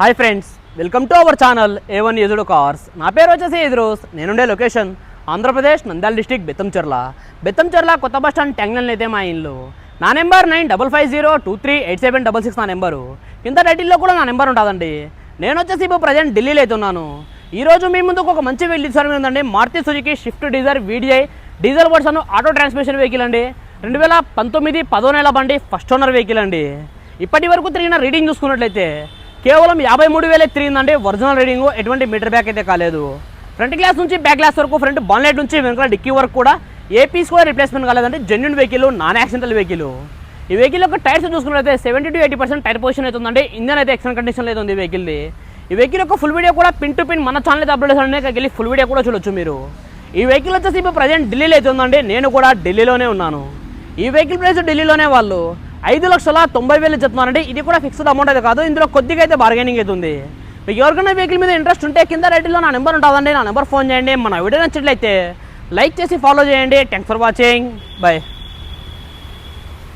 Hi friends welcome to our channel A one ఎదుడు cars. నా పేరు వచ్చేసి ఎదురోస్ నేనుండే లొకేషన్ ఆంధ్రప్రదేశ్ నంద్యాల డిస్టిక్ బెత్తంచెర్ల బెత్తంచెర్ల కొత్త బస్ స్టాండ్ ట్యాంగ్లన్ అయితే మా ఇల్లు. నా number nine double five zero two three eight seven double six నా నెంబరు. కింద టైటిల్లో కూడా నా నెంబర్ ఉంటుందండి. నేను వచ్చేసి ఇప్పుడు ప్రజెంట్ ఢిల్లీలో అయితే ఉన్నాను. మీ ముందుకు ఒక మంచి వెహికల్ సార్ ఉందండి Maruti Suzuki Swift Dzire VDI diesel version auto transmission vehicle అండి. రెండు వేల పంతొమ్మిది పదో నెల బండి ఫస్ట్ ఓనర్ వెహికల్ అండి. ఇప్పటి వరకు తిరిగిన రీడింగ్ చూసుకున్నట్లయితే కేవలం యాభై మూడు వేలే తిరిగిందండి. Original reading. ఎటువంటి మీటర్ బ్యాక్ అయితే కాలేదు. ఫ్రంట్ గ్లాస్ నుంచి బ్యాక్ గ్లాస్ వరకు ఫ్రంట్ బాన్లెట్ నుంచి వెనకాల డిక్కీ వరకు కూడా ఏ పీస్ కూడా replacement కాలేదంటే genuine vehicle non accidental vehicle ఈ వెహికల్ యొక్క టైర్స్ చూసుకున్నట్లయితే seventy to eighty percent tyre position అయితే ఉందండి. ఇంజన్ అయితే ఎక్సలెంట్ కండిషన్లో అయితే ఉంది ఈ వెహికల్ది ఈ వెహికల్ యొక్క ఫుల్ వీడియో కూడా పిన్ టు పిన్ మన ఛానల్ అయితే అప్లోడ్ చేసాను వెళ్ళి ఫుల్ వీడియో కూడా చూడొచ్చు మీరు. ఈ వెహికల్ వచ్చేసి ఇప్పుడు ప్రజెంట్ ఢిల్లీలో అయితే ఉందండి. నేను కూడా ఢిల్లీలోనే ఉన్నాను. ఈ వెహికల్ ప్రైస్ ఢిల్లీలోనే వాళ్ళు. ఐదు లక్షల తొంభై వేలు చెప్తున్నారండి. ఇది కూడా ఫిక్స్డ్ అమౌంట్ అయితే కాదు. ఇందులో కొద్దిగా అయితే బార్గెనింగ్ అవుతుంది మీకు ఎవరికైనా వెహికల్ మీద ఇంట్రెస్ట్ ఉంటే కింద రైట్లో నా నెంబర్ ఉంటుందండి. నా నెంబర్ ఫోన్ చేయండి. మన వీడియో నచ్చినట్లయితే లైక్ చేసి ఫాలో చేయండి. Thanks for watching bye